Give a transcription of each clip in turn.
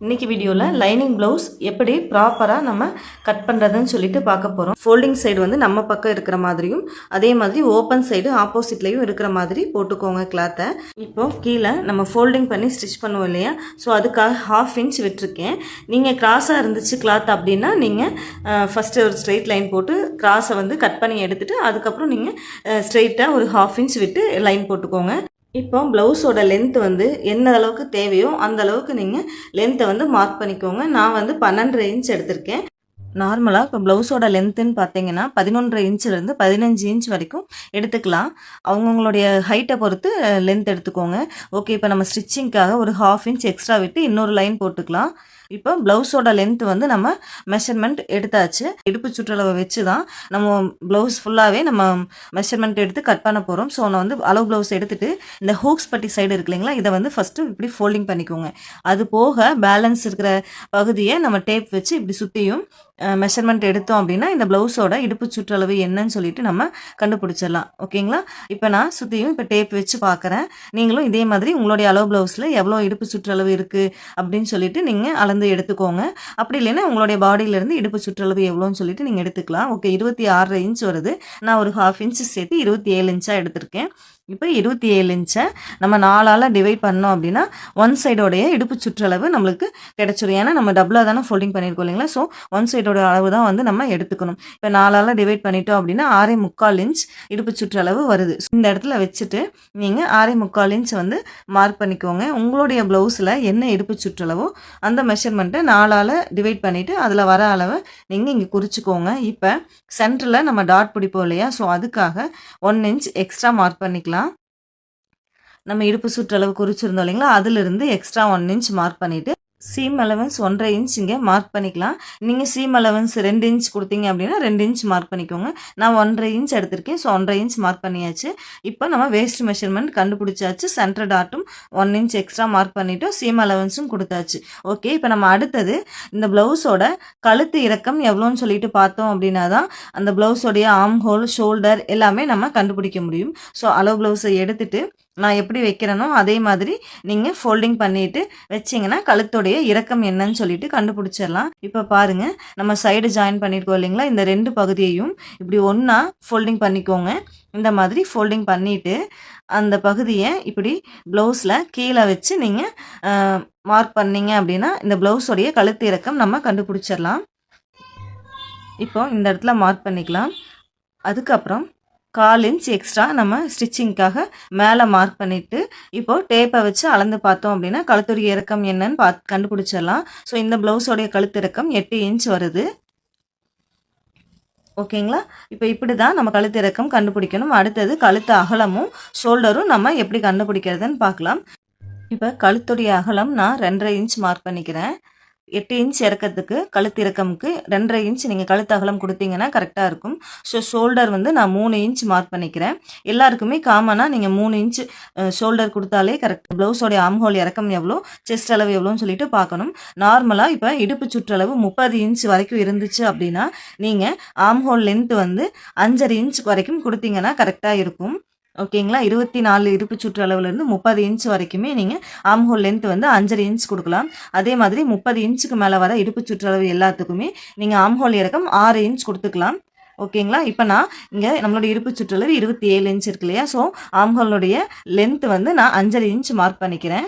இன்னைக்கு வீடியோவில் lining blouse எப்படி ப்ராப்பராக நம்ம கட் பண்ணுறதுன்னு சொல்லிட்டு பார்க்க போகிறோம் ஃபோல்டிங் சைடு வந்து நம்ம பக்கம் இருக்கிற மாதிரியும் அதே மாதிரி ஓப்பன் சைடு ஆப்போசிட்லேயும் இருக்கிற மாதிரி போட்டுக்கோங்க கிளாத்தை இப்போது கீழே நம்ம ஃபோல்டிங் பண்ணி ஸ்டிச் பண்ணுவோம் இல்லையா? ஸோ அதுக்காக ஹாஃப் இன்ச் விட்டுருக்கேன். நீங்கள் கிராஸாக இருந்துச்சு கிளாத் அப்படின்னா நீங்கள் ஃபஸ்ட்டு ஒரு ஸ்ட்ரெயிட் லைன் போட்டு கிராஸை வந்து கட் பண்ணி எடுத்துகிட்டு அதுக்கப்புறம் நீங்கள் ஸ்ட்ரெயிட்டாக ஒரு ஹாஃப் இன்ச் விட்டு லைன் போட்டுக்கோங்க. இப்போ ப்ளவுஸோட லென்த் வந்து என்ன அளவுக்கு தேவையோ அந்த அளவுக்கு நீங்கள் லென்த்தை வந்து மார்க் பண்ணிக்கோங்க. நான் வந்து பன்னெண்டரை இன்ச் எடுத்திருக்கேன். நார்மலாக இப்போ ப்ளவுஸோட லென்த்துன்னு பார்த்தீங்கன்னா பதினொன்றரை இன்ச்சிலேருந்து பதினஞ்சு இன்ச் வரைக்கும் எடுத்துக்கலாம். அவங்கவுங்களுடைய ஹைட்டை பொறுத்து லென்த் எடுத்துக்கோங்க. ஓகே இப்போ நம்ம ஸ்டிச்சிங்க்காக ஒரு ஹாஃப் இன்ச் எக்ஸ்ட்ரா விட்டு இன்னொரு லைன் போட்டுக்கலாம். இப்போ ப்ளவுஸோட லென்த் வந்து நம்ம மெஷர்மெண்ட் எடுத்தாச்சு. இடுப்பு சுற்றளவை வச்சு தான் நம்ம ப்ளவுஸ் ஃபுல்லாகவே நம்ம மெஷர்மெண்ட் எடுத்து கட் பண்ண போகிறோம் ஸோ நான் வந்து அளவு ப்ளவுஸ் எடுத்துட்டு இந்த ஹூக்ஸ் பட்டி சைடு இருக்கு இல்லைங்களா? இதை வந்து ஃபஸ்ட்டு இப்படி ஃபோல்டிங் பண்ணிக்கோங்க. அது போக பேலன்ஸ் இருக்கிற பகுதியை நம்ம டேப் வச்சு இப்படி சுற்றியும் மெஷர்மெண்ட் எடுத்தோம் அப்படின்னா இந்த ப்ளவுஸோட இடுப்பு சுற்றளவு என்னன்னு சொல்லிட்டு நம்ம கண்டுபிடிச்சிடலாம். ஓகேங்களா? இப்போ நான் சுற்றியும் இப்போ டேப் வச்சு பார்க்குறேன் நீங்களும் இதே மாதிரி உங்களுடைய அளவு ப்ளவுஸில் எவ்வளோ இடுப்பு சுற்றளவு இருக்குது அப்படின்னு சொல்லிட்டு நீங்கள் அளந்து எடுத்துக்கோங்க. அப்படி இல்லைன்னா உங்களுடைய பாடியிலேருந்து இடுப்பு சுற்றளவு எவ்வளோன்னு சொல்லிட்டு நீங்கள் எடுத்துக்கலாம். ஓகே இருபத்தி ஆறு இன்ச் வருது. நான் ஒரு ஹாஃப் இன்ச் சேர்த்து இருபத்தி ஏழு இன்ச்சாக எடுத்திருக்கேன். இப்போ இருபத்தி ஏழு இன்ச்சை நம்ம நாலால் டிவைட் பண்ணோம் அப்படின்னா ஒன் சைடோடைய இடுப்பு சுற்றளவு நம்மளுக்கு கிடைச்சிரும். ஏன்னா நம்ம டபுளாக தானே ஃபோல்டிங் பண்ணியிருக்கோம் இல்லைங்களா? ஸோ ஒன் சைடோட அளவு தான் வந்து நம்ம எடுத்துக்கணும். இப்போ நாலால் டிவைட் பண்ணிட்டோம் அப்படின்னா ஆறே முக்கால் இன்ச் இடுப்பு சுற்றளவு வருது. இந்த இடத்துல வச்சுட்டு நீங்கள் ஆறே முக்கால் இன்ச் வந்து மார்க் பண்ணிக்கோங்க. உங்களுடைய ப்ளவுஸில் என்ன இடுப்பு சுற்றளவோ அந்த மெஷர்மெண்ட்டை நாலால் டிவைட் பண்ணிவிட்டு அதில் வர அளவை நீங்கள் இங்கே குறிச்சிக்கோங்க. இப்போ சென்டரில் நம்ம டாட் பிடிப்போம் இல்லையா? ஸோ அதுக்காக ஒன் இன்ச் எக்ஸ்ட்ரா மார்க் பண்ணிக்கலாம். நம்ம இடுப்பு சுற்றளவு குறிச்சிருந்தோம் இல்லைங்களா? அதிலிருந்து எக்ஸ்ட்ரா ஒன் இன்ச் மார்க் பண்ணிவிட்டு சீம் அலவன்ஸ் ஒன்றரை இன்ச் இங்கே மார்க் பண்ணிக்கலாம். நீங்கள் சீம் அலவன்ஸ் ரெண்டு இன்ச் கொடுத்தீங்க அப்படின்னா ரெண்டு இன்ச் மார்க் பண்ணிக்கோங்க. நான் ஒன்றரை இன்ச் எடுத்திருக்கேன் ஸோ ஒன்றரை இன்ச் மார்க் பண்ணியாச்சு. இப்போ நம்ம வேஸ்ட் மெஷர்மெண்ட் கண்டுபிடிச்சாச்சு. சென்டர் டாட்டும் ஒன் இன்ச் எக்ஸ்ட்ரா மார்க் பண்ணிட்டோம். சீம் அலவன்ஸும் கொடுத்தாச்சு. ஓகே இப்போ நம்ம அடுத்தது இந்த ப்ளவுஸோட கழுத்து இறக்கம் எவ்வளோன்னு சொல்லிட்டு பார்த்தோம் அப்படின்னா தான் அந்த ப்ளவுஸோடைய ஆம் ஹோல் ஷோல்டர் எல்லாமே நம்ம கண்டுபிடிக்க முடியும். ஸோ அளவு ப்ளவுஸை எடுத்துகிட்டு நான் எப்படி வைக்கிறேனோ அதே மாதிரி நீங்கள் ஃபோல்டிங் பண்ணிட்டு வச்சிங்கன்னா கழுத்துடைய இறக்கம் என்னன்னு சொல்லிட்டு கண்டுபிடிச்சிடலாம். இப்போ பாருங்கள் நம்ம சைடு ஜாயின் பண்ணியிருக்கோம் இல்லைங்களா? இந்த ரெண்டு பகுதியையும் இப்படி ஒன்றா ஃபோல்டிங் பண்ணிக்கோங்க. இந்த மாதிரி ஃபோல்டிங் பண்ணிவிட்டு அந்த பகுதியை இப்படி ப்ளவுஸில் கீழே வச்சு நீங்கள் மார்க் பண்ணீங்க அப்படின்னா இந்த ப்ளவுஸோடைய கழுத்து இறக்கம் நம்ம கண்டுபிடிச்சிடலாம். இப்போ இந்த இடத்துல மார்க் பண்ணிக்கலாம். அதுக்கப்புறம் கால் இன்ச் எக்ஸ்ட்ரா நம்ம ஸ்டிச்சிங்க்காக மேலே மார்க் பண்ணிவிட்டு இப்போது டேப்பை வச்சு அளந்து பார்த்தோம் அப்படின்னா கழுத்துடைய இறக்கம் என்னன்னு பார்த்து கண்டுபிடிச்சிடலாம். ஸோ இந்த ப்ளவுஸோடைய கழுத்து இறக்கம் எட்டு இன்ச் வருது. ஓகேங்களா இப்போ இப்படி தான் நம்ம கழுத்து இறக்கம் கண்டுபிடிக்கணும். அடுத்தது கழுத்து அகலமும் ஷோல்டரும் நம்ம எப்படி கண்டுபிடிக்கிறதுன்னு பார்க்கலாம். இப்போ கழுத்துடைய அகலம் நான் ரெண்டரை இன்ச் மார்க் பண்ணிக்கிறேன். எட்டு இன்ச் இறக்கத்துக்கு கழுத்து இறக்கமுக்கு ரெண்டரை இன்ச் நீங்கள் கழுத்து அகலம் கொடுத்தீங்கன்னா கரெக்டாக இருக்கும். ஸோ ஷோல்டர் வந்து நான் மூணு இன்ச் மார்க் பண்ணிக்கிறேன். எல்லாருக்குமே காமனாக நீங்கள் மூணு இன்ச் ஷோல்டர் கொடுத்தாலே கரெக்ட் ப்ளவுஸோடைய ஆம்ஹோல் இறக்கம் எவ்வளோ செஸ்ட் அளவு எவ்வளோன்னு சொல்லிட்டு பார்க்கணும். நார்மலாக இப்போ இடுப்பு சுற்றளவு முப்பது இன்ச் வரைக்கும் இருந்துச்சு அப்படின்னா நீங்கள் ஆம்ஹோல் லென்த் வந்து அஞ்சரை இன்ச் வரைக்கும் கொடுத்தீங்கன்னா கரெக்டாக இருக்கும். ஓகேங்களா இருபத்தி நாலு இருப்பு சுற்று அளவுலேருந்து முப்பது இன்ச் வரைக்குமே நீங்கள் ஆம்ஹோல் லென்த் வந்து அஞ்சரை இன்ச் கொடுக்கலாம். அதே மாதிரி முப்பது இன்ச்சுக்கு மேலே வர இடுப்பு சுற்றளவு எல்லாத்துக்குமே நீங்கள் ஆம்ஹோல் இறக்கம் ஆறு இன்ச் கொடுத்துக்கலாம். ஓகேங்களா இப்போ நான் இங்கே நம்மளோட இருப்பு சுற்றளவு இருபத்தி ஏழு இன்ச் இருக்கு இல்லையா? ஸோ ஆம்ஹோலுடைய லென்த் வந்து நான் அஞ்சரை இன்ச் மார்க் பண்ணிக்கிறேன்.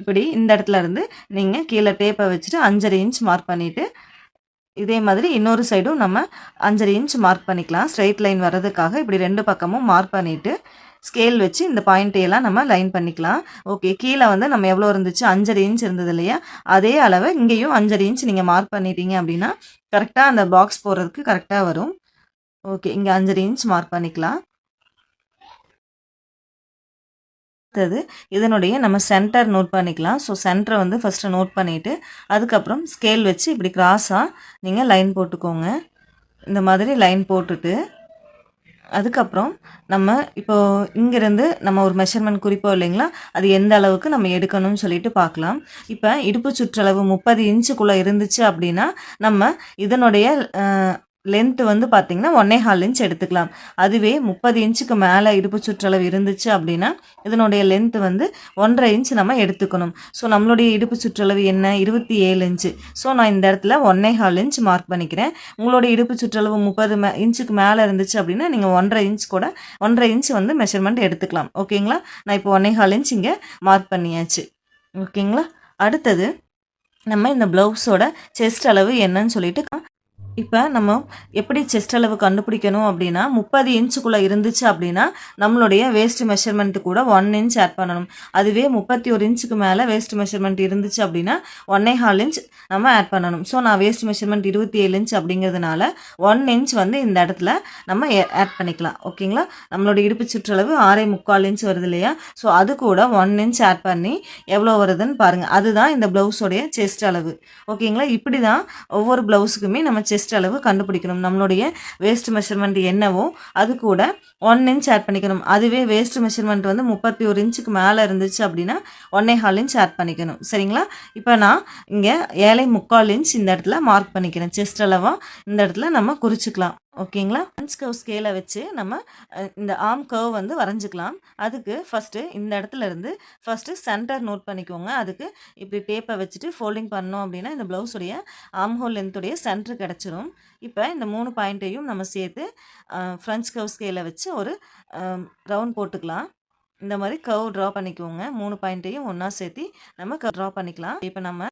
இப்படி இந்த இடத்துல இருந்து நீங்கள் கீழே டேப்பை வச்சுட்டு அஞ்சரை இன்ச் மார்க் பண்ணிவிட்டு இதே மாதிரி இன்னொரு சைடும் நம்ம அஞ்சரை இன்ச் மார்க் பண்ணிக்கலாம். ஸ்ட்ரைட் லைன் வர்றதுக்காக இப்படி ரெண்டு பக்கமும் மார்க் பண்ணிவிட்டு ஸ்கேல் வச்சு இந்த பாயிண்ட்டையெல்லாம் நம்ம லைன் பண்ணிக்கலாம். ஓகே கீழே வந்து நம்ம எவ்வளோ இருந்துச்சு? அஞ்சரை இன்ச் இருந்தது இல்லையா? அதே அளவை இங்கேயும் அஞ்சரை இன்ச் நீங்கள் மார்க் பண்ணிட்டீங்க அப்படின்னா கரெக்டாக அந்த பாக்ஸ் போடுறதுக்கு கரெக்டாக வரும். ஓகே இங்கே அஞ்சரை இன்ச் மார்க் பண்ணிக்கலாம். அடுத்தது இதனுடைய நம்ம சென்டர் நோட் பண்ணிக்கலாம். ஸோ சென்டரை வந்து ஃபஸ்ட்டு நோட் பண்ணிவிட்டு அதுக்கப்புறம் ஸ்கேல் வச்சு இப்படி கிராஸாக நீங்கள் லைன் போட்டுக்கோங்க. இந்த மாதிரி லைன் போட்டுட்டு அதுக்கப்புறம் நம்ம இப்போது இங்கேருந்து நம்ம ஒரு மெஷர்மெண்ட் குறிப்போம் இல்லைங்களா அது எந்த அளவுக்கு நம்ம எடுக்கணும்னு சொல்லிட்டு பார்க்கலாம். இப்போ இடுப்பு சுற்றளவு முப்பது இன்ச்சுக்குள்ளே இருந்துச்சு அப்படின்னா நம்ம இதனுடைய லென்த்து வந்து பார்த்திங்கன்னா ஒன்னே ஹால் இன்ச் எடுத்துக்கலாம். அதுவே முப்பது இன்ச்சுக்கு மேலே இடுப்பு சுற்றளவு இருந்துச்சு அப்படின்னா இதனுடைய லென்த்து வந்து ஒன்றரை இன்ச் நம்ம எடுத்துக்கணும். ஸோ நம்மளுடைய இடுப்பு சுற்றளவு என்ன? இருபத்தி ஏழு இன்ச்சு ஸோ நான் இந்த இடத்துல ஒன்னே ஹால் இன்ச் மார்க் பண்ணிக்கிறேன். உங்களுடைய இடுப்பு சுற்றளவு முப்பது மே இன்ச்சுக்கு மேலே இருந்துச்சு அப்படின்னா நீங்கள் ஒன்றரை இன்ச் கூட ஒன்றரை இன்ச் வந்து மெஷர்மெண்ட் எடுத்துக்கலாம். ஓகேங்களா நான் இப்போ ஒன்னே ஹால் இன்ச் இங்கே மார்க் பண்ணியாச்சு. ஓகேங்களா அடுத்தது நம்ம இந்த ப்ளவுஸோட செஸ்ட் அளவு என்னன்னு சொல்லிட்டு இப்போ நம்ம எப்படி செஸ்ட் அளவு கண்டுபிடிக்கணும் அப்படின்னா முப்பது இன்ச்சுக்குள்ளே இருந்துச்சு அப்படின்னா நம்மளுடைய வேஸ்ட் மெஷர்மெண்ட்டு கூட ஒன் இன்ச் ஆட் பண்ணணும். அதுவே முப்பத்தி ஒரு இன்ச்சுக்கு மேலே வேஸ்ட் மெஷர்மெண்ட் இருந்துச்சு அப்படின்னா ஒன்னே ஹால் இன்ச் நம்ம ஆட் பண்ணணும். ஸோ நான் வேஸ்ட் மெஷர்மெண்ட் இருபத்தி ஏழு இன்ச் அப்படிங்கிறதுனால ஒன் இன்ச் வந்து இந்த இடத்துல நம்ம ஆட் பண்ணிக்கலாம். ஓகேங்களா நம்மளோட இடுப்பு சுற்றளவு ஆறே முக்கால் இன்ச் வருது இல்லையா? ஸோ அது கூட ஒன் இன்ச் ஆட் பண்ணி எவ்வளோ வருதுன்னு பாருங்கள் அதுதான் இந்த ப்ளவுஸோடைய செஸ்ட் அளவு. ஓகேங்களா இப்படி தான் ஒவ்வொரு ப்ளவுஸுக்குமே நம்ம செஸ்ட் அளவு கண்டுபிடிக்கணும். நம்மளுடைய வேஸ்ட் மெஷர்மெண்ட் என்னவோ அது கூட ஒன் இன்ச் ஆட் பண்ணிக்கணும். அதுவே வேஸ்ட் மெஷர்மெண்ட் வந்து முப்பத்தி ஒரு இன்ச்சுக்கு மேலே இருந்துச்சு அப்படின்னா ஒன்னே ஹால் இன்ச் ஆட் பண்ணிக்கணும். சரிங்களா? இப்போ நான் இங்கே ஏழை முக்கால் இன்ச் இந்த இடத்துல மார்க் பண்ணிக்கிறேன். செஸ்ட் அளவாக இந்த இடத்துல நம்ம குறிச்சிக்கலாம். ஓகேங்களா? ஃப்ரெண்ட்ஸ் கர்வ் ஸ்கேலை வச்சு நம்ம இந்த ஆம் கர்வ் வந்து வரைஞ்சிக்கலாம். அதுக்கு ஃபஸ்ட்டு இந்த இடத்துல இருந்து ஃபஸ்ட்டு சென்டர் நோட் பண்ணிக்கோங்க. அதுக்கு இப்படி டேப்பை வச்சுட்டு ஃபோல்டிங் பண்ணோம் அப்படின்னா இந்த ப்ளவுஸுடைய ஆம் ஹோல் லென்த்துடைய சென்டர் கிடச்சிரும். இப்போ இந்த மூணு பாயிண்ட்டையும் நம்ம சேர்த்து ஃப்ரெண்ட்ஸ் கர்வ் ஸ்கேலை வச்சு ஒரு ரவுண்ட் போட்டுக்கலாம். இந்த மாதிரி கர்வ் ட்ரா பண்ணிக்கோங்க. மூணு பாயிண்ட்டையும் ஒன்றா சேர்த்து நம்ம ட்ரா பண்ணிக்கலாம். இப்போ நம்ம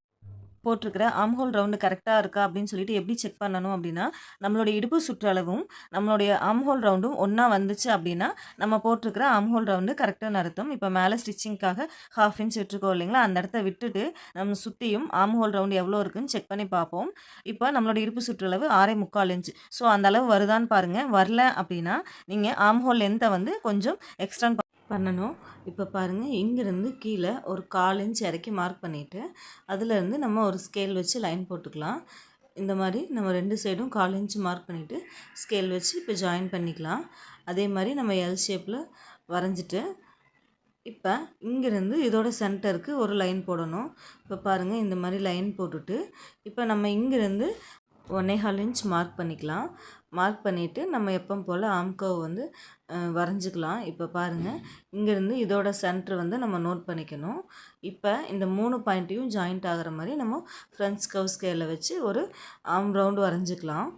போட்டிருக்கிற ஆம்ஹோல் ரவுண்டு கரெக்டாக இருக்கா அப்படின்னு சொல்லிட்டு எப்படி செக் பண்ணணும் அப்படின்னா நம்மளுடைய இடுப்பு சுற்றளவும் நம்மளுடைய ஆம்ஹோல் ரவுண்டும் ஒன்றா வந்துச்சு அப்படின்னா நம்ம போட்டிருக்கிற ஆம்ஹோல் ரவுண்டு கரெக்டாக அர்த்தம். இப்போ மேலே ஸ்டிச்சிங்க்காக ஹாஃப் இன்ச் விட்டுருக்கோம் இல்லைங்களா? அந்த இடத்த விட்டுட்டு நம்ம சுற்றியும் ஆம்ஹோல் ரவுண்டு எவ்வளோ இருக்குன்னு செக் பண்ணி பார்ப்போம். இப்போ நம்மளோட இடுப்பு சுற்றளவு ஆறே முக்கால் இன்ச் ஸோ அந்த அளவு வருதான்னு பாருங்கள் வரல அப்படின்னா நீங்கள் ஆம்ஹோல் லென்த்தை வந்து கொஞ்சம் எக்ஸ்டெண்ட் பண்ணணும். இப்போ பாருங்கள் இங்கேருந்து கீழே ஒரு கால் இன்ச் இறக்கி மார்க் பண்ணிவிட்டு அதுலேருந்து நம்ம ஒரு ஸ்கேல் வச்சு லைன் போட்டுக்கலாம். இந்த மாதிரி நம்ம ரெண்டு சைடும் கால் இன்ச் மார்க் பண்ணிவிட்டு ஸ்கேல் வச்சு இப்போ ஜாயின் பண்ணிக்கலாம். அதே மாதிரி நம்ம எல் ஷேப்பில் வரைஞ்சிட்டு இப்போ இங்கேருந்து இதோட சென்டருக்கு ஒரு லைன் போடணும். இப்போ பாருங்கள் இந்த மாதிரி லைன் போட்டுட்டு இப்போ நம்ம இங்கேருந்து ஒன்னே ஹால் இன்ச் மார்க் பண்ணிக்கலாம். மார்க் பண்ணிவிட்டு நம்ம எப்பவும் போல் ஆம்கோவ் வந்து வரைஞ்சிக்கலாம். இப்போ பாருங்கள் இங்கேருந்து இதோட சென்டர் வந்து நம்ம நோட் பண்ணிக்கணும். இப்போ இந்த மூணு பாயிண்ட்டையும் ஜாயிண்ட் ஆகிற மாதிரி நம்ம ஃப்ரெண்ட்ஸ் கவ் ஸ்கேலில் வச்சு ஒரு ஆம் ரவுண்டு வரைஞ்சிக்கலாம்.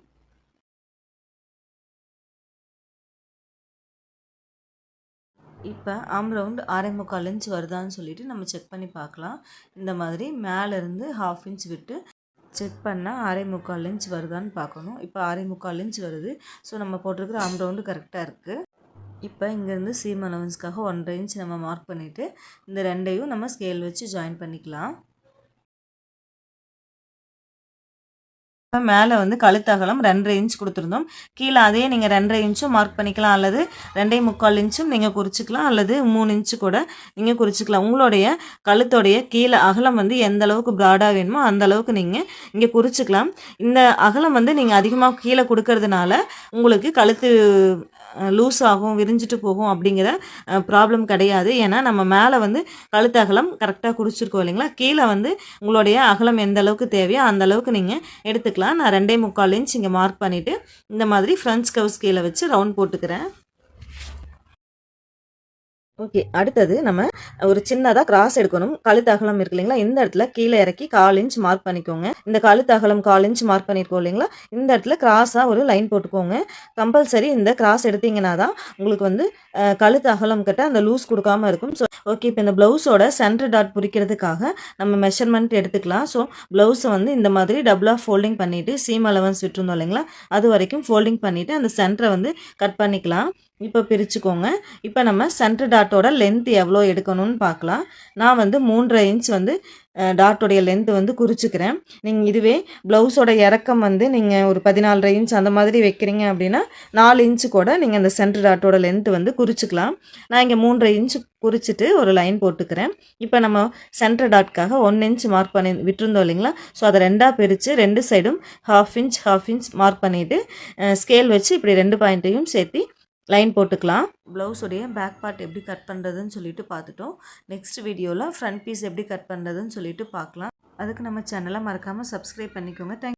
இப்போ ஆம் ரவுண்டு ஆறே முக்கால் இன்ச் வருதான்னு சொல்லிட்டு நம்ம செக் பண்ணி பார்க்கலாம். இந்த மாதிரி மேலேருந்து ஹாஃப் இன்ச் விட்டு செக் பண்ணால் ஆறே முக்கால் இன்ச் வருதான்னு பார்க்கணும். இப்போ ஆறே முக்கால் இன்ச் வருது. ஸோ நம்ம போட்டிருக்கிற ஆம் ரவுண்டு கரெக்டாக இருக்குது இப்போ இங்கேருந்து சீம் அலவன்ஸ்க்காக ஒன்றரை இன்ச் நம்ம மார்க் பண்ணிவிட்டு இந்த ரெண்டையும் நம்ம ஸ்கேல் வச்சு ஜாயின் பண்ணிக்கலாம். மேலே வந்து கழுத்தகலம் ரெண்டரை இன்ச் கொடுத்துருந்தோம். கீழே அதே நீங்கள் ரெண்டரை இன்ச்சும் மார்க் பண்ணிக்கலாம். அல்லது ரெண்டே முக்கால் இன்ச்சும் நீங்கள் குறிச்சிக்கலாம். அல்லது மூணு இன்ச்சு கூட நீங்கள் குறிச்சிக்கலாம். உங்களுடைய கழுத்தோடைய கீழே அகலம் வந்து எந்த அளவுக்கு ப்ராடாக வேணுமோ அந்த அளவுக்கு நீங்கள் இங்கே குறிச்சிக்கலாம். இந்த அகலம் வந்து நீங்கள் அதிகமாக கீழே கொடுக்கறதுனால உங்களுக்கு கழுத்து லூஸ் ஆகும் விரிஞ்சிட்டு போகும் அப்படிங்கிற ப்ராப்ளம் கிடையாது. ஏன்னா நம்ம மேலே வந்து கழுத்து அகலம் கரெக்டாக குடிச்சிருக்கோம் இல்லைங்களா? கீழே வந்து உங்களுடைய அகலம் எந்த அளவுக்கு தேவையோ அந்த அளவுக்கு நீங்கள் எடுத்துக்கலாம். நான் ரெண்டே முக்கால் இன்ச் இங்கே மார்க் பண்ணிவிட்டு இந்த மாதிரி ஃப்ரெண்ட்ஸ் கவுஸ் கீழே வச்சு ரவுண்ட் போட்டுக்கிறேன். ஓகே அடுத்தது நம்ம ஒரு சின்னதாக கிராஸ் எடுக்கணும். கழுத்து அகலம் இருக்கு இல்லைங்களா? இந்த இடத்துல கீழே இறக்கி கால் இன்ச் மார்க் பண்ணிக்கோங்க. இந்த கழுத்து அகலம் கால் இன்ச் மார்க் பண்ணியிருக்கோம் இல்லைங்களா? இந்த இடத்துல கிராஸாக ஒரு லைன் போட்டுக்கோங்க. கம்பல்சரி இந்த கிராஸ் எடுத்தீங்கன்னா தான் உங்களுக்கு வந்து கழுத்து அகலம் கிட்ட அந்த லூஸ் கொடுக்காம இருக்கும். ஸோ ஓகே இப்போ இந்த ப்ளவுஸோட சென்டர் டாட் பிடிக்கிறதுக்காக நம்ம மெஷர்மெண்ட் எடுத்துக்கலாம். ஸோ ப்ளவுஸை வந்து இந்த மாதிரி டபுளாக ஃபோல்டிங் பண்ணிவிட்டு சீம் அலவன்ஸ் விட்டுருந்தோம் இல்லைங்களா? அது வரைக்கும் ஃபோல்டிங் பண்ணிவிட்டு அந்த சென்டரை வந்து கட் பண்ணிக்கலாம். இப்போ பிரிச்சுக்கோங்க. இப்போ நம்ம சென்டர் டாட்டோட லென்த் எவ்வளோ எடுக்கணும்னு பார்க்கலாம். நான் வந்து மூன்றரை இன்ச் வந்து டாட்டோடைய லென்த் வந்து குறிச்சிக்கிறேன். நீங்கள் இதுவே ப்ளவுஸோட இறக்கம் வந்து நீங்கள் ஒரு பதினாலரை இன்ச் அந்த மாதிரி வைக்கிறீங்க அப்படின்னா நாலு இன்ச்சு கூட நீங்கள் அந்த சென்டர் டாட்டோட லென்த் வந்து குறிச்சிக்கலாம். நான் இங்கே மூன்றரை இன்ச் குறிச்சிட்டு ஒரு லைன் போட்டுக்கிறேன். இப்போ நம்ம சென்டர் டாட்காக ஒன் இன்ச் மார்க் பண்ணி விட்டுருந்தோம் இல்லைங்களா? ஸோ அதை ரெண்டாக பிரித்து ரெண்டு சைடும் half inch half inch mark பண்ணிவிட்டு ஸ்கேல் வச்சு இப்படி ரெண்டு பாயிண்ட்டையும் சேர்த்து லைன் போட்டுக்கலாம். ப்ளவுஸுடைய பேக் பார்ட் எப்படி கட் பண்ணுறதுன்னு சொல்லிட்டு பார்த்துட்டோம். நெக்ஸ்ட் வீடியோவில் ஃப்ரண்ட் பீஸ் எப்படி கட் பண்ணுறதுன்னு சொல்லிட்டு பார்க்கலாம். அதுக்கு நம்ம சேனலை மறக்காமல் சப்ஸ்கிரைப் பண்ணிக்கோங்க. தேங்க்